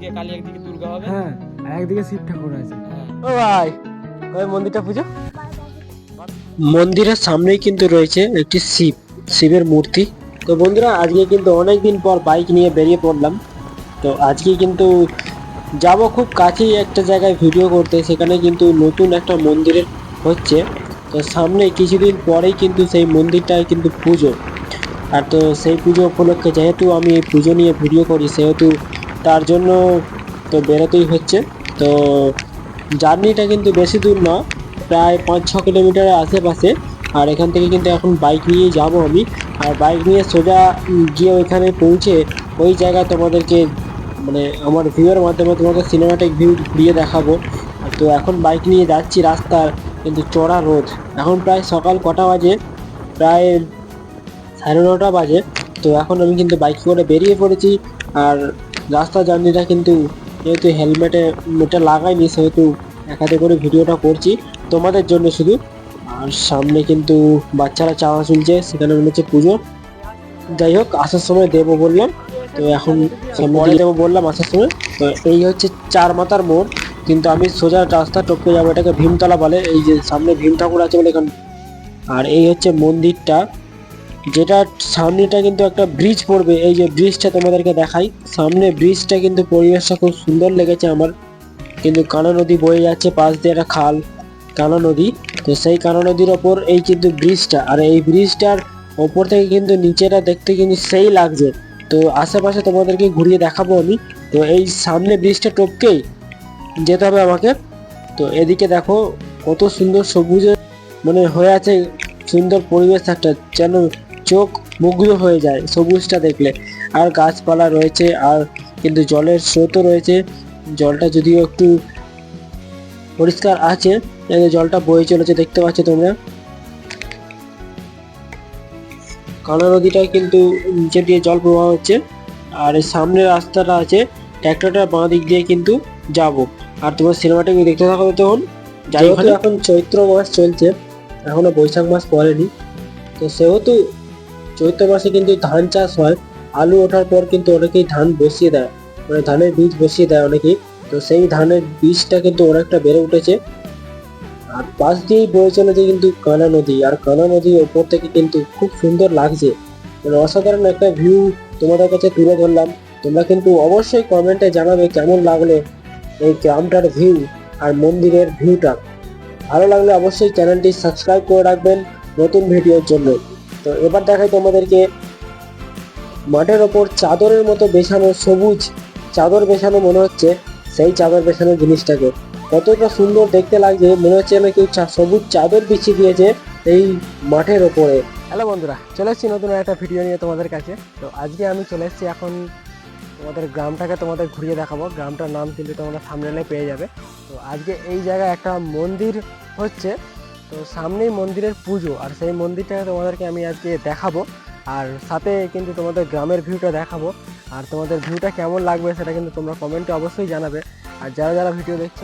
একদিকে কালী একদিকে দুর্গা হবে। হ্যাঁ আর একদিকে শিব ঠাকুর আছে। হ্যাঁ। ও ভাই ওই মন্দিরটা পুজো? মন্দিরের সামনেই কিন্তু রয়েছে একটি শিব শিবের মূর্তি। তো বন্ধুরা আজকে কিন্তু অনেক দিন পর বাইক নিয়ে বেরিয়ে পড়লাম। তো আজকে কিন্তু যাব খুব কাছেই একটা জায়গায় ভিডিও করতে সেখানে কিন্তু নতুন একটা মন্দিরের হচ্ছে। তো সামনে কিছুদিন পরেই কিন্তু সেই মন্দিরটায় কিন্তু পুজো। আর তো সেই পুজো উপলক্ষে যেহেতু আমি এই পুজো নিয়ে ভিডিও করি সেহেতু তার জন্য তো বেরোতেই হচ্ছে। তো জার্নিটা কিন্তু বেশি দূর না, প্রায় পাঁচ ছ কিলোমিটারের আশেপাশে আর এখান থেকে কিন্তু এখন বাইক নিয়ে যাব আমি। আর বাইক নিয়ে সোজা গিয়ে ওইখানে পৌঁছে ওই জায়গায় তোমাদেরকে মানে আমার ভিউয়ের মাধ্যমে তোমাকে সিনেমাটিক ভিউ ঘুরিয়ে দেখাবো। তো এখন বাইক নিয়ে যাচ্ছি রাস্তার কিন্তু চড়া রোদ। এখন প্রায় সকাল কটা বাজে? প্রায় সাড়ে নটা বাজে। তো এখন আমি কিন্তু বাইক করে বেরিয়ে পড়েছি। আর রাস্তা জার্নিটা কিন্তু যেহেতু হেলমেটে এটা লাগাইনি সেহেতু এক হাতে করে ভিডিওটা করছি তোমাদের জন্য শুধু। আর সামনে কিন্তু বাচ্চারা চাওয়া চলছে সেখানে মনে হচ্ছে পুজো। যাই হোক, আসার সময় দেবো বললাম। তো এখন পরে দেবো বললাম আসার সময়। তো এই হচ্ছে চার মাথার মোড়। কিন্তু আমি সোজা রাস্তা টপকে যাব, এটাকে ভীমতলা বলে। এই যে সামনে ভীম ঠাকুর আছে বলে এখানে। আর এই হচ্ছে মন্দিরটা। যেটা সামনেটা কিন্তু একটা ব্রিজ পড়বে, এই যে ব্রিজটা তোমাদেরকে দেখাই। সামনে ব্রিজটা কিন্তু পরিবেশটা খুব সুন্দর লেগেছে আমার। কিন্তু কানা নদী বয়ে যাচ্ছে, পাশ দিয়ে একটা খাল, কানা নদী। তো সেই কানা নদীর ওপর এই কিন্তু ব্রিজটা আর এই ব্রিজটার ওপর থেকে কিন্তু নিচেটা দেখতে কিন্তু সেই লাগছে। তো আশেপাশে তোমাদেরকে ঘুরিয়ে দেখাবো আমি। তো এই সামনে ব্রিজটা টপকেই যেতে হবে আমাকে। তো এদিকে দেখো, কত সুন্দর সবুজ মানে হয়ে আছে সুন্দর পরিবেশ একটা। যেন চোখ মুগ্ধ হয়ে যায় সবুজটা দেখলে। আর গাছপালা রয়েছে আর কিন্তু জলের স্রোতও রয়েছে। জলটা যদিও একটু পরিষ্কার আছে জলটা বয়ে চলেছে দেখতে পাচ্ছ তোমরা। কানা নদীটায় কিন্তু নিচে দিয়ে জল প্রবাহ হচ্ছে আর এই সামনে রাস্তাটা আছে ট্র্যাক্টরটা বাঁ দিক দিয়ে কিন্তু যাব। আর তোমার সিনেমাটা দেখতে থাকো তখন। যাই হোক এখন চৈত্র মাস চলছে এখনও বৈশাখ মাস পড়েনি। তো সেহেতু চৈত্র মাসে কিন্তু ধান চাষ হয়। আলু ওঠার পর কিন্তু অনেকেই ধান বসিয়ে দেয় মানে ধানের বীজ বসিয়ে দেয় অনেকেই। তো সেই ধানের বীজটা কিন্তু অনেকটা বেড়ে উঠেছে। আর পাশ দিয়েই বয়ে চলেছে কিন্তু কানা নদী। আর কানা নদীর ওপর থেকে কিন্তু খুব সুন্দর লাগছে। মানে অসাধারণ একটা ভিউ তোমাদের কাছে তুলে ধরলাম। তোমরা কিন্তু অবশ্যই কমেন্টে জানাবে কেমন লাগল এই গ্রামটার ভিউ আর মন্দিরের ভিউটা ভালো লাগলে অবশ্যই চ্যানেলটি সাবস্ক্রাইব করে রাখবেন নতুন ভিডিওর জন্য। তো এবার দেখাই তোমাদেরকে মাঠের ওপর চাদরের মতো বেছানো সবুজ চাদর বেছানো মনে হচ্ছে সেই চাদর বেছানো জিনিসটাকে। কতটা সুন্দর দেখতে লাগছে, মনে হচ্ছে যেন কেউ সবুজ চাদর বিছিয়ে দিয়েছে এই মাঠের ওপরে। হ্যালো বন্ধুরা, চলে এসেছি নতুন একটা ভিডিও নিয়ে তোমাদের কাছে। তো আজকে আমি চলে এসেছি এখন তোমাদের গ্রামটাকে তোমাদের ঘুরিয়ে দেখাবো। গ্রামটার নাম কিন্তু তোমরা সামনে পেয়ে যাবে। তো আজকে এই জায়গায় একটা মন্দির হচ্ছে। তো সামনেই মন্দিরের পুজো, আর সেই মন্দিরটা তোমাদেরকে আমি আজকে দেখাবো। আর সাথে কিন্তু তোমাদের গ্রামের ভিউটা দেখাবো। আর তোমাদের ভিউটা কেমন লাগবে সেটা কিন্তু তোমরা কমেন্টে অবশ্যই জানাবে। আর যারা যারা ভিডিও দেখছ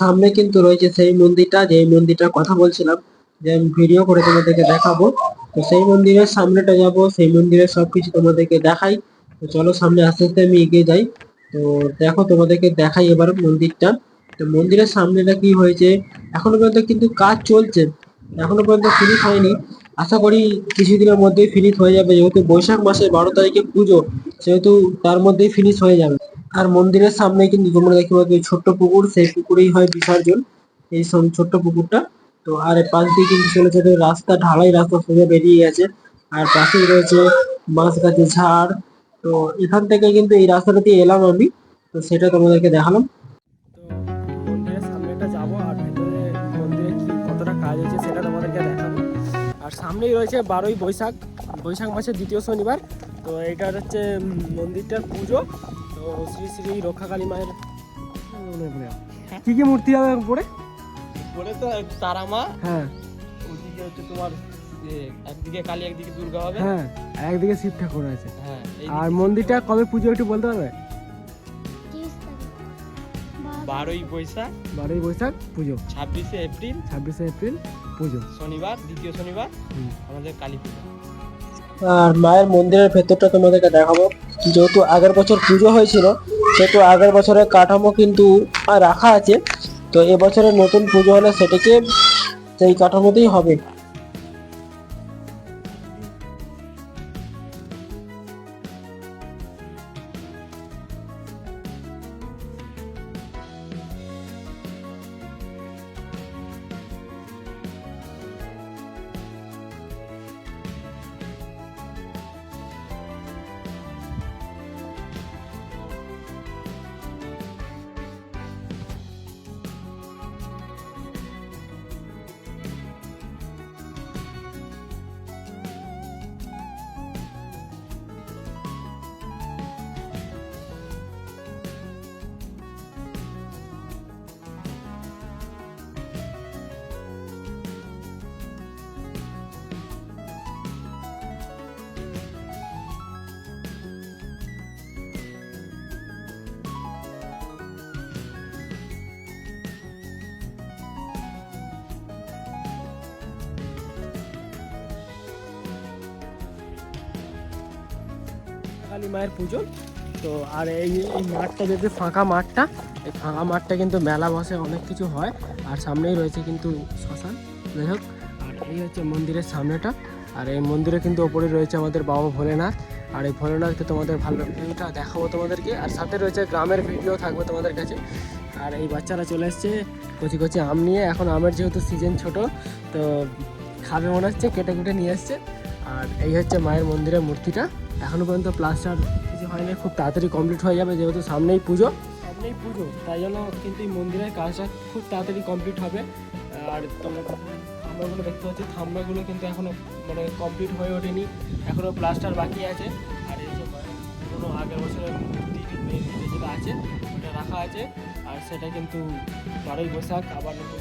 সামনে কিন্তু রয়েছে সেই মন্দিরটা, যে মন্দিরটার কথা বলছিলাম, যে আমি ভিডিও করে তোমাদেরকে দেখাবো। তো সেই মন্দিরের সামনেটা যাব, সেই মন্দিরের সবকিছু তোমাদেরকে দেখাই। তো চলো সামনে আস্তে আস্তে আমি এগিয়ে যাই। তো দেখো তোমাদেরকে দেখাই এবার মন্দিরটা। তো মন্দিরের সামনেটা কি হয়েছে? এখনও পর্যন্ত কিন্তু কাজ চলছে। এখনও পর্যন্ত ফিনিশ হয়নি। আশা করি কিছুদিনের মধ্যেই ফিনিশ হয়ে যাবে। যেহেতু বৈশাখ মাসের বারো তারিখে পুজো, সেহেতু তার মধ্যেই ফিনিশ হয়ে যাবে। আর মন্দিরের সামনে কিন্তু তোমরা দেখতে পাচ্ছ ছোট্ট পুকুর, সেই পুকুরেই হয় বিসর্জন, এই ছোট্ট পুকুরটা। তো আর পাশ দিয়ে কিন্তু ছোট ছোট রাস্তা, ঢালাই রাস্তা সোজা বেরিয়ে গেছে। আর পাশেই রয়েছে বাঁশ গাছের ঝাড়। তো এখান থেকে কিন্তু এই রাস্তাটা দিয়ে এলাম আমি। তো সেটা তোমাদেরকে দেখালাম। কাজ সেটা আর সামনেই রয়েছে বারোই বৈশাখ। বৈশাখ মাসের দ্বিতীয় শনিবার। তো এইটা হচ্ছে মন্দিরটার পুজো। শ্রী শ্রী রক্ষাকালী মায়ের কি কি মূর্তি হবে পরে বলে তো তারা মা। হ্যাঁ। ওদিকে হচ্ছে তোমার একদিকে কালী একদিকে দুর্গা হবে। হ্যাঁ একদিকে শিব ঠাকুর আছে। হ্যাঁ আর মন্দিরটা কবে পুজো একটু বলতে পারবে? বারোই বৈশাখ। বারোই বৈশাখ পুজো। ছাব্বিশে এপ্রিল। ছাব্বিশে এপ্রিল পুজো। শনিবার দ্বিতীয় শনিবার। আমাদের কালী পুজো। আর মায়ের মন্দিরের ভেতরটা তোমাদেরকে দেখাবো। যেহেতু আগের বছর পুজো হয়েছিল, সেহেতু আগের বছরের কাঠামো কিন্তু রাখা আছে। তো এবছরের নতুন পুজো হলে সেটিকে সেই কাঠামোতেই হবে। কালী মায়ের পুজো। তো আর এই এই মাঠটা যেহেতু ফাঁকা মাঠটা, এই ফাঁকা মাঠটা কিন্তু মেলা বসে অনেক কিছু হয়। আর সামনেই রয়েছে কিন্তু শ্মশান। যাই হোক, আর এই হচ্ছে মন্দিরের সামনেটা। আর এই মন্দিরে কিন্তু ওপরে রয়েছে আমাদের বাবা ভোলেনাথ। আর এই ভোলেনাথকে তোমাদের ভালো ভিডিওটা দেখাবো তোমাদেরকে। আর সাথে রয়েছে গ্রামের ভিডিও থাকবে তোমাদের কাছে। আর এই বাচ্চারা চলে এসছে কচি কচি আম নিয়ে। এখন আমের যেহেতু সিজন ছোট, তো খাবে মনে হচ্ছে, কেটে কুটে নিয়ে এসছে। আর এই হচ্ছে মায়ের মন্দিরের মূর্তিটা। এখনও পর্যন্ত প্লাস্টার কিছু হয়নি, খুব তাড়াতাড়ি কমপ্লিট হয়ে যাবে যেহেতু সামনেই পুজো। সামনেই পুজো, তাই জন্য কিন্তু এই মন্দিরের কাজটা খুব তাড়াতাড়ি কমপ্লিট হবে। আর থাম্বাগুলো দেখতে পাচ্ছি থাম্বাগুলো কিন্তু এখনও মানে কমপ্লিট হয়ে ওঠেনি এখনও প্লাস্টার বাকি আছে। আর এই যে পুরোনো আগের বছরের যেটা আছে, ওটা রাখা আছে। আর সেটা কিন্তু বারোই বৈশাখ, আবার নতুন